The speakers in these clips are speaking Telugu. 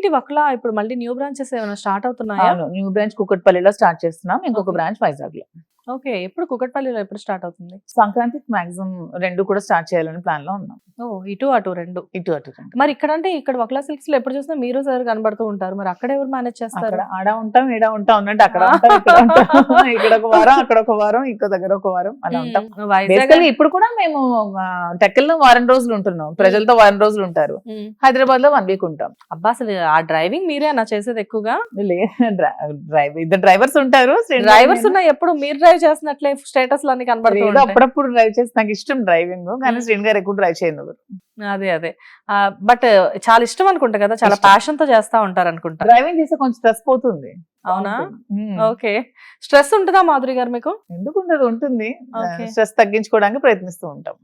ఏంటి వక్లా ఇప్పుడు మళ్ళీ న్యూ బ్రాంచెస్ ఏమైనా స్టార్ట్ అవుతున్నాయా? న్యూ బ్రాంచ్ కుక్కట్పల్లిలో స్టార్ట్ చేస్తున్నాం. ఇంకొక. బ్రాంచ్ వైజాగ్లో ఓకే. ఎప్పుడు కుకట్పల్లిలో ఎప్పుడు స్టార్ట్ అవుతుంది? సంక్రాంతికి మాక్సిమం రెండు కూడా స్టార్ట్ చేయాలని ప్లాన్లో ఉన్నాం. ఓ ఇటు అటు రెండు. ఇటు అటు రెండు. మరి ఇక్కడ అంటే ఇక్కడ వక్లా సిల్క్స్లో ఎప్పుడు చూసినా మీరు సార్ కనబడుతూ ఉంటారు. మరి అక్కడ ఎవరు మేనేజ్ చేస్తారు? ఆడ ఉంటాం ఈడ ఉంటాం ఉన్నట్టు అక్కడ ఇక్కడ ఇక్కడ ఒక వారం అక్కడ ఒక వారం ఇంకో దగ్గర ఒక వారం అలా ఉంటాం. ఇప్పుడు కూడా మేము టెక్కల్లో వారం రోజులు ఉంటున్నాం. ప్రజలతో వారం రోజులు ఉంటారు. హైదరాబాద్లో వన్ వీక్ ఉంటాం. అబ్బా అసలు ఆ డ్రైవింగ్ మీరేనా చేసేది ఎక్కువగా? ఇద్దరు డ్రైవర్స్ ఉంటారు. డ్రైవర్స్ ఉన్న ఎప్పుడు మీరు డ్రైవ్ చేసినట్లే స్టేటస్ అన్ని కనబడుతూ ఏదో ఉంటాయి. అప్పుడప్పుడు డ్రైవ్ చేసి నాకు ఇష్టం డ్రైవింగ్ కానీ. శ్రీని గారు ఎక్కువ డ్రైవ్ చేయను అదే అదే. బట్ చాలా ఇష్టం అనుకుంటా కదా చాలా. ప్యాషన్తో చేస్తా ఉంటారు అనుకుంటా డ్రైవింగ్ చేస్తే కొంచెం స్ట్రెస్ పోతుంది. అవునా. ఓకే. స్ట్రెస్ ఉంటుందా మాధురి గారు మీకు? ఎందుకు ఉండదు ఉంటుంది. స్ట్రెస్ తగ్గించుకోవడానికి ప్రయత్నిస్తూ ఉంటాం.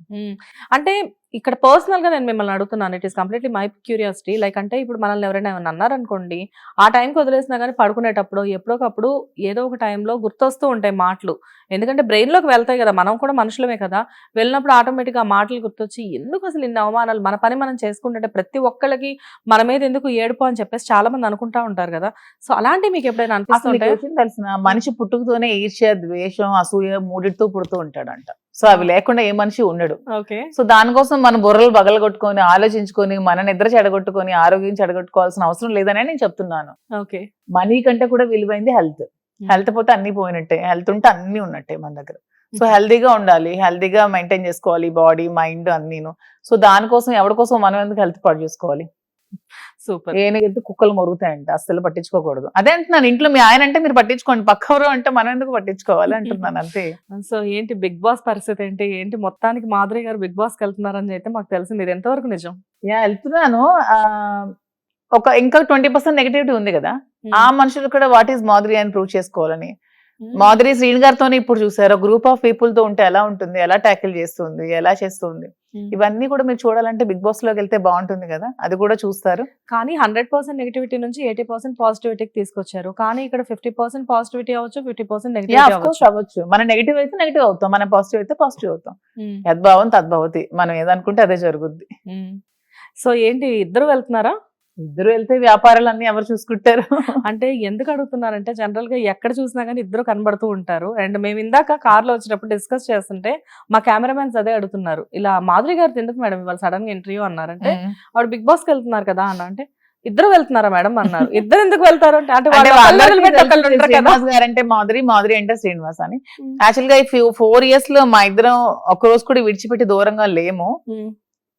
అంటే ఇక్కడ పర్సనల్గా నేను మిమ్మల్ని అడుగుతున్నాను. It is completely my curiosity like అంటే ఇప్పుడు మనల్ని ఎవరైనా ఏమైనా అన్నారనుకోండి ఆ టైంకి వదిలేసినా కానీ పడుకునేటప్పుడు ఎప్పుడోకప్పుడు ఏదో ఒక టైంలో గుర్తొస్తూ ఉంటాయి మాటలు. ఎందుకంటే brain లోకి వెళ్తాయి కదా మనం కూడా మనుషులమే కదా. వెళ్ళినప్పుడు ఆటోమేటిక్గా ఆ మాటలు గుర్తొచ్చి ఎందుకు అసలు ఇన్ని అవమానాలు మన పని మనం చేసుకుంటుంటే ప్రతి ఒక్కళ్ళకి మన మీద ఎందుకు ఏడుపు అని చెప్పేసి చాలా మంది అనుకుంటా ఉంటారు కదా. సో అలాంటి మీకు ఎప్పుడైనా ఏం తెలిసిన? మనిషి పుట్టుకతోనే ఈర్ష్య ద్వేషం అసూయ మూడిటితో పుడుతూ ఉంటాడంట. సో అవి లేకుండా ఏ మనిషి ఉండడు. ఓకే. సో దానికోసం మన బుర్రలు బగలగొట్టుకొని ఆలోచించుకొని మన నిద్ర చెడగొట్టుకొని ఆరోగ్యం చెడగొట్టుకోవాల్సిన అవసరం లేదనే నేను చెప్తున్నాను. ఓకే. మనీ కంటే కూడా విలువైంది హెల్త్. హెల్త్ పోతే అన్ని పోయినట్టే. హెల్త్ ఉంటే అన్ని ఉన్నట్టే మన దగ్గర. సో హెల్దీగా ఉండాలి హెల్దీగా మెయింటైన్ చేసుకోవాలి బాడీ మైండ్ అన్నీను. సో దానికోసం ఎవరి కోసం మనం ఎందుకు హెల్త్ పాడు చేసుకోవాలి? సూపర్. ఏనుగైతే కుక్కలు మొరుగుతాయంట అస్సలు పట్టించుకోకూడదు. అదే అంటున్నాను ఇంట్లో మీ ఆయన అంటే మీరు పట్టించుకోండి పక్కవరు అంటే మనం ఎందుకు పట్టించుకోవాలి అంటున్నాను అంతే. సో ఏంటి బిగ్ బాస్ పరిస్థితి ఏంటి? ఏంటి మొత్తానికి మాధురి గారు బిగ్ బాస్ వెళ్తున్నారని అయితే మాకు తెలిసింది. ఇది ఎంతవరకు నిజం? యా వెళ్తున్నాను. ఆ, ఒక ఇంకా ట్వంటీ పర్సెంట్ నెగిటివిటీ ఉంది కదా. ఆ మనుషులు కూడా వాట్ ఈస్ మాధురి అని ప్రూవ్ చేసుకోవాలని. మాధురి శ్రీని గారితో ఇప్పుడు చూసారు? గ్రూప్ ఆఫ్ పీపుల్తో ఉంటే ఎలా ఉంటుంది? ఎలా ట్యాకిల్ చేస్తుంది? ఎలా చేస్తుంది? ఇవన్నీ కూడా మీరు చూడాలంటే బిగ్ బాస్లోకి వెళ్తే బాగుంటుంది కదా? అది కూడా చూస్తారు. కానీ హండ్రెడ్ పర్సెంట్ నెగిటివిటీ నుంచి ఎయిటీ పర్సెంట్ పాజిటివిటీకి తీసుకొచ్చారు. కానీ ఇక్కడ ఫిఫ్టీ పర్సెంట్ పాజిటివిటీ అవ్వచ్చు ఫిఫ్టీ పర్సెంట్ కోర్స్ అవ్వచ్చు. మన నెగిటివ్ అయితే నెగిటివ్ అవుతాం మన పాజిటివ్ అయితే పాజిటివ్ అవుతాం. యద్భావం తద్భవతి. మనం ఏదనుకుంటే అదే జరుగుద్ది. సో ఏంటి? ఇద్దరు వెళ్తున్నారా? ఇద్దరు వెళ్తే వ్యాపారాలన్నీ ఎవరు చూసుకుంటారు? అంటే ఎందుకు అడుగుతున్నారంటే జనరల్గా ఎక్కడ చూసినా కానీ ఇద్దరు కనబడుతూ ఉంటారు. అండ్ మేము ఇందాక కార్లో వచ్చినప్పుడు డిస్కస్ చేస్తుంటే మా కెమెరామెన్స్ అదే అడుగుతున్నారు. ఇలా మాధురి గారు ఎందుకు మేడం ఇవాళ సడన్గా ఇంటర్వ్యూ అన్నారంటే ఆవిడ బిగ్ బాస్కి వెళ్తున్నారు కదా అన్న అంటే ఇద్దరు వెళ్తున్నారా మేడం అన్నారు. ఇద్దరు ఎందుకు వెళ్తారు? అంటే శ్రీనివాస్ గారు మాధురి మాధురి అంటే శ్రీనివాస్ అని. యాక్చువల్గా ఈ ఫోర్ ఇయర్స్లో మా ఇద్దరం ఒక రోజు కూడా విడిచిపెట్టి దూరంగా లేము.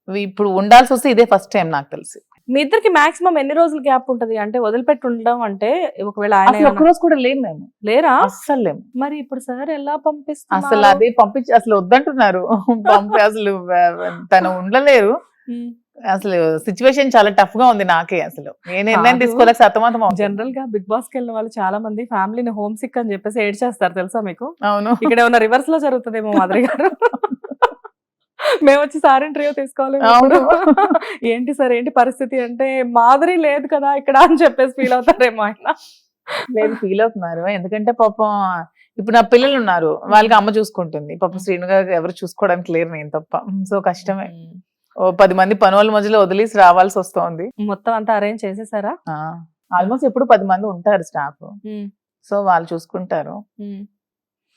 ఇప్పుడు ఉండాల్సి వస్తే ఇదే ఫస్ట్ టైం నాకు తెలిసి. మీ ఇద్దరికి మాక్సిమం ఎన్ని రోజులు గ్యాప్ ఉంటది? అంటే వదిలిపెట్టి ఉండడం అంటే ఒకవేళ ఆయన అసలు ఒక్క ఏమన్నా- రోజు కూడా లేము మేము. లేరా? అస్సలు లేము మరి ఇప్పుడు సార్ ఎలా అసలు పంపిస్తున్నారు? అదే పంపించి అసలు వద్దంటున్నారు. పంపి అసలు తను ఉండలేరు. అసలు సిచ్యువేషన్ చాలా టఫ్గా ఉంది నాకే అసలు. ఏ నిర్ణయం. తీసుకోలేక సతమతం. జనరల్గా బిగ్ బాస్కి వెళ్ళిన వాళ్ళు చాలా మంది ఫ్యామిలీని హోమ్ సిక్ అని చెప్పేసి ఏడ్ చేస్తారు తెలుసా మీకు? అవును. ఇక్కడ ఏమైనా రివర్స్లో జరుగుతుందేమో మాదిరి గారు. మేము వచ్చి సార్ ఇంటర్వ్యూ తీసుకోవాలి. ఏంటి సార్ ఏంటి పరిస్థితి అంటే మాదిరి లేదు కదా ఇక్కడ అని చెప్పేసి ఫీల్ అవుతారేమో ఆయన. లేదు ఫీల్ అవుతున్నారు. ఎందుకంటే పాపం ఇప్పుడు నా పిల్లలు ఉన్నారు. వాళ్ళకి అమ్మ చూసుకుంటుంది. పాపం శ్రీను గారు ఎవరు చూసుకోవడానికి లేరు నేను తప్ప. సో కష్టమే. ఓ పది మంది పనుల మధ్యలో వదిలేసి రావాల్సి వస్తోంది. మొత్తం అంతా అరేంజ్ చేసేసారా? ఆల్మోస్ట్ ఎప్పుడు పది మంది ఉంటారు స్టాఫ్ సో వాళ్ళు చూసుకుంటారు.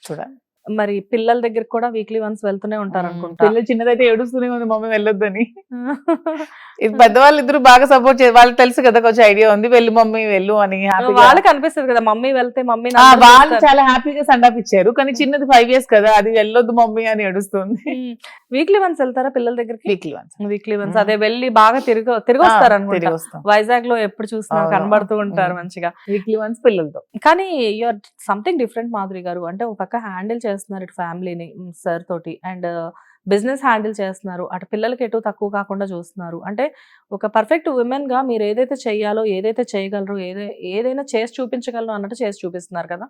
చూడాలి. మరి పిల్లల దగ్గర కూడా వీక్లీ వన్స్ వెళ్తూనే ఉంటారు అనుకుంటా. పిల్లలు చిన్నదైతే ఏడుస్తూనే ఉంది మమ్మీ వెళ్ళొద్దని. ఇది పెద్దవాళ్ళు ఇద్దరు బాగా సపోర్ట్ చేయాలి వాళ్ళకి తెలుసు కదా కొంచెం ఐడియా ఉంది వెళ్ళు మమ్మీ వెళ్ళు అని వాళ్ళకి అనిపిస్తుంది కదా మమ్మీ వెళ్తే మమ్మీ వాళ్ళు చాలా హ్యాపీగా సండాప్ ఇచ్చారు కానీ చిన్నది ఫైవ్ ఇయర్స్ కదా అది వెళ్ళొద్దు మమ్మీ అని ఏడుస్తుంది. వీక్లీ వన్స్ వెళ్తారా పిల్లల దగ్గరికి? Weekly once weekly once. అదే వెళ్ళి బాగా తిరిగి తిరిగి వస్తారు అనుకుంటా వైజాగ్లో ఎప్పుడు చూసినా. కనబడుతూ ఉంటారు. మంచిగా. వీక్లీ వన్స్ పిల్లలతో. కానీ యూఆర్ సంథింగ్ డిఫరెంట్ మాధురి గారు. అంటే ఒక పక్క హ్యాండిల్ చేస్తున్నారు ఇటు ఫ్యామిలీని సార్ తోటి. అండ్ బిజినెస్ హ్యాండిల్ చేస్తున్నారు. అటు పిల్లలకి ఎటు తక్కువ కాకుండా చూస్తున్నారు. అంటే ఒక పర్ఫెక్ట్ ఉమెన్గా మీరు ఏదైతే చెయ్యాలో ఏదైతే చేయగలరో ఏదై ఏదైనా చేసి చూపించగలరు అన్నట్టు చేసి చూపిస్తున్నారు కదా?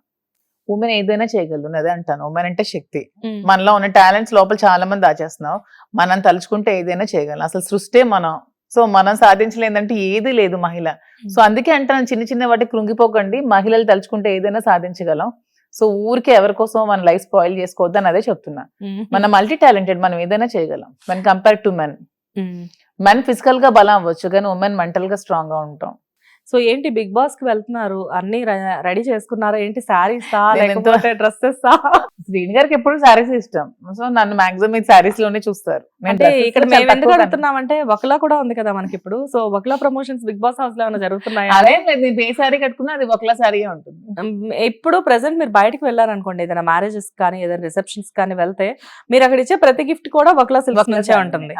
ఉమెన్ ఏదైనా చేయగలదు అదే అంటాను. ఉమెన్ అంటే శక్తి. మనలో ఉన్న టాలెంట్స్ లోపల చాలా మంది దాచేస్తున్నాం మనం తలుచుకుంటే ఏదైనా చేయగలం అసలు సృష్టే మనం. సో మనం సాధించలేదంటే ఏది లేదు మహిళ. సో అందుకే అంటాను చిన్న చిన్న వాటికి కృంగిపోకండి. మహిళలు తలుచుకుంటే ఏదైనా సాధించగలం. సో ఊరికే ఎవరి కోసం మన లైఫ్ స్పాయిల్ చేసుకోవద్దు అని అదే చెప్తున్నా. మన మల్టీ టాలెంటెడ్ మనం ఏదైనా చేయగలం. మన కంపేర్ టు మెన్ మెన్ ఫిజికల్గా బలం అవ్వచ్చు కానీ ఉమెన్ మెంటల్గా స్ట్రాంగ్గా ఉంటాం. సో ఏంటి బిగ్ బాస్కి వెళ్తున్నారు? అన్ని రెడీ చేసుకున్నారా? ఏంటి శారీస్? లేకపోతే డ్రెస్సెస్ శ్రీని గారికి ఎప్పుడు శారీస్ ఇష్టం. సో నన్ను మాక్సిమం ఈ శారీస్లోనే చూస్తారు అంటే ఇక్కడ మేము ఎందుకు తక్కువ కన్- అడుగుతున్నామంటే ఒకలా కూడా ఉంది కదా మనకి ఇప్పుడు సో ఒకలా ప్రమోషన్స్ బిగ్ బాస్ హౌస్లో ఏమైనా జరుగుతున్నాయా? అదే నేను ఏ శారీ కట్టుకున్నా అది ఒకలా శారీ ఉంటుంది. ఇప్పుడు ప్రెసెంట్ మీరు బయటకు వెళ్ళారనుకోండి ఏదైనా మ్యారేజెస్ కానీ ఏదైనా రిసెప్షన్స్ కానీ వెళ్తే మీరు అక్కడ ఇచ్చే ప్రతి గిఫ్ట్ కూడా ఒకలా ఒకలా నుంచే. ఉంటుంది.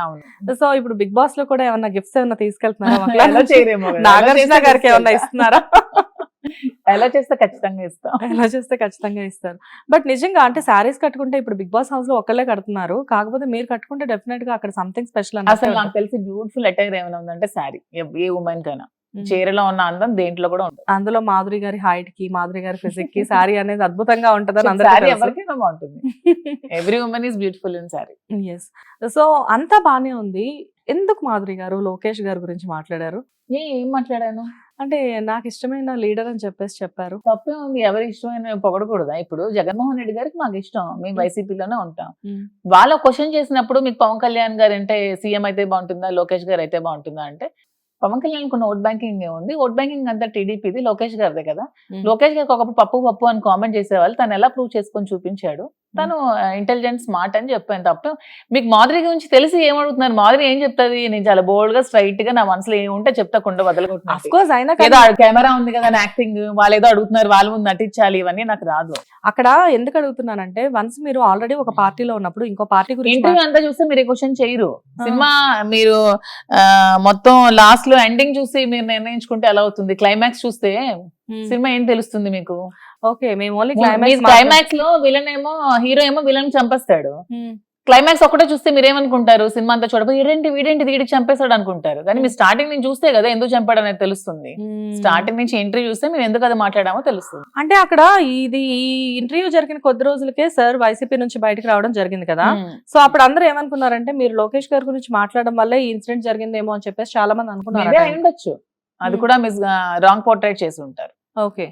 సో ఇప్పుడు బిగ్ బాస్లో కూడా ఏమన్నా గిఫ్ట్స్ ఏమన్నా తీసుకెళ్తున్నారా? నాగార్జున గారికి ఏమన్నా తీసుకెళ్తా. ఇస్తున్నారా? ఎలా చేస్తే ఖచ్చితంగా ఇస్తాం. ఎలా చేస్తే ఖచ్చితంగా ఇస్తారు. బట్ నిజంగా అంటే శారీస్ కట్టుకుంటే ఇప్పుడు బిగ్ బాస్ హౌస్లో ఒకళ్ళే కడుతున్నారు. కాకపోతే మీరు కట్టుకుంటే డెఫినెట్గా అక్కడ సంథింగ్ స్పెషల్ అసలు నాకు తెలిసి బ్యూటిఫుల్ అటైర్ ఏమైనా ఉందంటే శారీ. ఏ ఉమెన్ కైనా. చీరలో ఉన్న అందం దేంట్లో కూడా ఉంటుంది. అందులో మాధురి గారి హైట్కి మాధురి గారి ఫిజిక్కి శారీ అనేది అద్భుతంగా ఉంటదని అందరికీ ఎవరికైనా బాగుంటుంది. Every women is beautiful in sari. Yes so అంతా బానే ఉంది. ఎందుకు మాధురి గారు లోకేష్ గారి గురించి మాట్లాడారు? ఏ ఏం మాట్లాడాను? అంటే నాకు ఇష్టమైన లీడర్ అని చెప్పేసి చెప్పారు. తప్పే ఉంది ఎవరి ఇష్టమైన పొగడకూడదా? ఇప్పుడు జగన్మోహన్ రెడ్డి గారికి మాకు ఇష్టం మేము వైసీపీలోనే ఉంటాం. వాళ్ళ క్వశ్చన్ చేసినప్పుడు మీకు పవన్ కళ్యాణ్ గారు అంటే సీఎం అయితే బాగుంటుందా లోకేష్ గారు అయితే బాగుంటుందా అంటే పవన్ కళ్యాణ్ కొన్ని ఓట్ బ్యాంకింగ్ ఉంది. ఓట్ బ్యాంకింగ్ అంతా టీడీపీది లోకేష్ గారిదే కదా. లోకేష్ గారికి ఒకప్పుడు పప్పు పప్పు అని కామెంట్ చేసేవాళ్ళు తను ఎలా ప్రూవ్ చేసుకొని చూపించాడు? తను ఇంటెలిజెంట్ స్మార్ట్ అని చెప్పాను. తప్ప మీకు మాధురి గురించి తెలిసి ఏమడుగుతున్నారు? మాధురి ఏం చెప్తుంది? నేను చాలా బోల్డ్గా స్ట్రైట్గా నా మనసులో ఏముంటే వదలగొట్టినట్టు కోర్స్ అయినా ఏదో కెమెరా ఉంది కదా యాక్టింగ్ వాళ్ళు ఏదో అడుగుతున్నారు వాళ్ళ ముందు నటించాలి ఇవన్నీ నాకు రాదు. అక్కడ ఎందుకు అడుగుతున్నానంటే వన్స్ మీరు ఆల్రెడీ ఒక పార్టీలో ఉన్నప్పుడు ఇంకో పార్టీ గురించి ఇంటర్వ్యూ అంతా చూస్తే మీరు క్వశ్చన్ చేయరు. సినిమా మీరు మొత్తం లాస్ట్లో ఎండింగ్ చూసి మీరు నిర్ణయించుకుంటే ఎలా అవుతుంది? క్లైమాక్స్ చూస్తే సినిమా ఏం తెలుస్తుంది మీకు? ఓకే మేము ఓన్లీ క్లైమాక్స్ క్లైమాక్స్లో విలన్ ఏమో హీరో ఏమో విలన్ చంపేస్తాడు. క్లైమాక్స్ ఒకటే చూస్తే మీరు ఏమనుకుంటారు సినిమా అంతా చూడబోయి వీడేంటి వీడేంటి వీడికి చంపేస్తాడు అనుకుంటారు. కానీ మీరు స్టార్టింగ్ నుంచి చూస్తే కదా ఎందుకు చంపాడు అనేది తెలుస్తుంది. స్టార్టింగ్ నుంచి ఎంట్రీ చూస్తే మేము ఎందుకు అది మాట్లాడామో తెలుస్తుంది. అంటే అక్కడ ఇది ఈ ఇంటర్వ్యూ జరిగిన కొద్ది రోజులకే సార్ వైసీపీ నుంచి బయటకు రావడం జరిగింది కదా. సో అప్పుడు అందరూ ఏమనుకున్నారంటే మీరు లోకేష్ గారి గురించి మాట్లాడడం వల్ల ఈ ఇన్సిడెంట్ జరిగిందేమో అని చెప్పేసి చాలా మంది అనుకున్నారు ఉండొచ్చు. అది. కూడా మిస్ రాంగ్ పోర్ట్రేట్ చేసి ఉంటారు. ఓకే.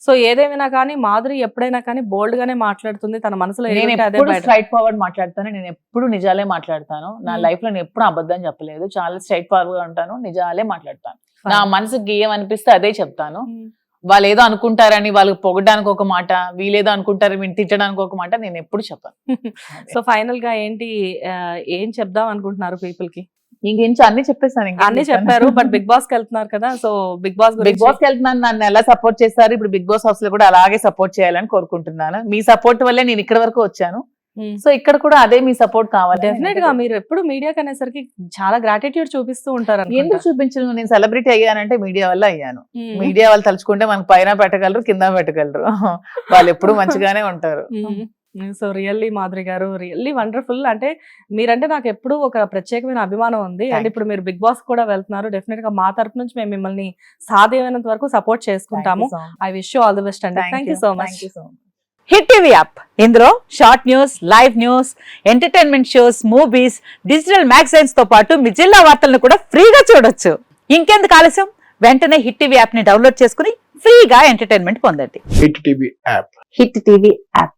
సో ఏదేమైనా కానీ మాధురి ఎప్పుడైనా కానీ బోల్డ్ గానే మాట్లాడుతుంది. తన మనసులో నేను ఎప్పుడు స్ట్రైట్ ఫార్వర్డ్ మాట్లాడతాను. నేను ఎప్పుడు నిజాలే మాట్లాడతాను. నా Hmm. లైఫ్లో నేను ఎప్పుడు అబద్ధం చెప్పలేదు. చాలా స్ట్రైట్ ఫార్వర్డ్ ఉంటాను. నిజాలే మాట్లాడతాను. నా మనసుకి ఏం అనిపిస్తే అదే చెప్తాను. Hmm. వాళ్ళు ఏదో అనుకుంటారని వాళ్ళు పొగడానికి ఒక మాట వీళ్ళేదో అనుకుంటారు వీళ్ళు తిట్టడానికి ఒక మాట నేను ఎప్పుడు చెప్పను. సో ఫైనల్గా ఏంటి ఏం చెప్దాం అనుకుంటున్నారు పీపుల్కి? ఇంకేం అన్ని చెప్పేస్తాను అన్ని? చెప్పారు బట్ బిగ్ బాస్కి వెళ్తున్నారు కదా సో బిగ్ బాస్ బిగ్ బాస్కి వెళ్తున్నాను నన్ను ఎలా సపోర్ట్ చేస్తారు? ఇప్పుడు బిగ్ బాస్ హౌస్లో కూడా అలాగే సపోర్ట్ చేయాలని కోరుకుంటున్నాను. మీ సపోర్ట్ వల్లే నేను ఇక్కడ వరకు వచ్చాను. సో ఇక్కడ కూడా అదే మీ సపోర్ట్ కావాలి. డెఫినెట్గా మీరు ఎప్పుడు మీడియాకి అనేసరికి చాలా గ్రాటిట్యూడ్ చూపిస్తూ ఉంటారు ఎందుకు. చూపించను? నేను సెలబ్రిటీ అయ్యానంటే మీడియా వల్ల అయ్యాను. Hmm. మీడియా వాళ్ళు తలుచుకుంటే మనకు పైన పెట్టగలరు కింద పెట్టగలరు. వాళ్ళు ఎప్పుడు మంచిగానే ఉంటారు. సో రియల్లీ మాధురి గారు రియల్లీ వండర్ఫుల్. అంటే మీరంటే నాకు ఎప్పుడు ఒక ప్రత్యేకమైన అభిమానం ఉంది. అండ్ ఇప్పుడు మీరు బిగ్ బాస్ కూడా వెళ్తున్నారు. డెఫినెట్గా మా తరపు నుంచి మేము మిమ్మల్ని సాధ్యమైనంత వరకు సపోర్ట్ చేసుకుంటాము. I wish you all the best అండి. Thank you so much Hit TV app. ఇందులో short news live news entertainment shows movies digital మ్యాగజైన్స్తో పాటు మీ జిల్లా వార్తలను కూడా ఫ్రీగా చూడొచ్చు. ఇంకెందుకు ఆలస్యం? వెంటనే హిట్ టీవీ యాప్ని డౌన్లోడ్ చేసుకుని ఫ్రీగా ఎంటర్టైన్మెంట్ పొందండి. Hit TV app. Hit TV app.